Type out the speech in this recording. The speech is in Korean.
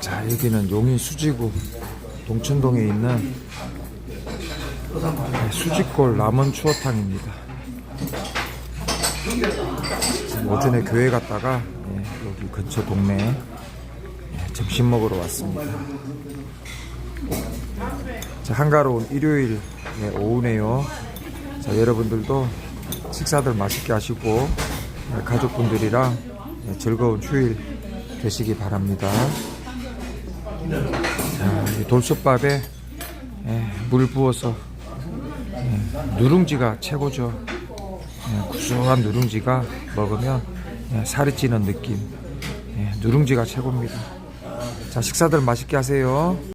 자 여기는 용인 수지구 동천동에 있는 네, 수지골 라면 추어탕입니다. 오전에 교회 갔다가 예, 여기 근처 동네에 예, 점심 먹으러 왔습니다. 자, 한가로운 일요일 예, 오후네요. 자, 여러분들도 식사들 맛있게 하시고 가족분들이랑 예, 즐거운 휴일 되시기 바랍니다. 자, 이 돌솥밥에 예, 물 부어서 예, 누룽지가 최고죠. 예, 구수한 누룽지가 먹으면 예, 살이 찌는 느낌. 예, 누룽지가 최고입니다. 자, 식사들 맛있게 하세요.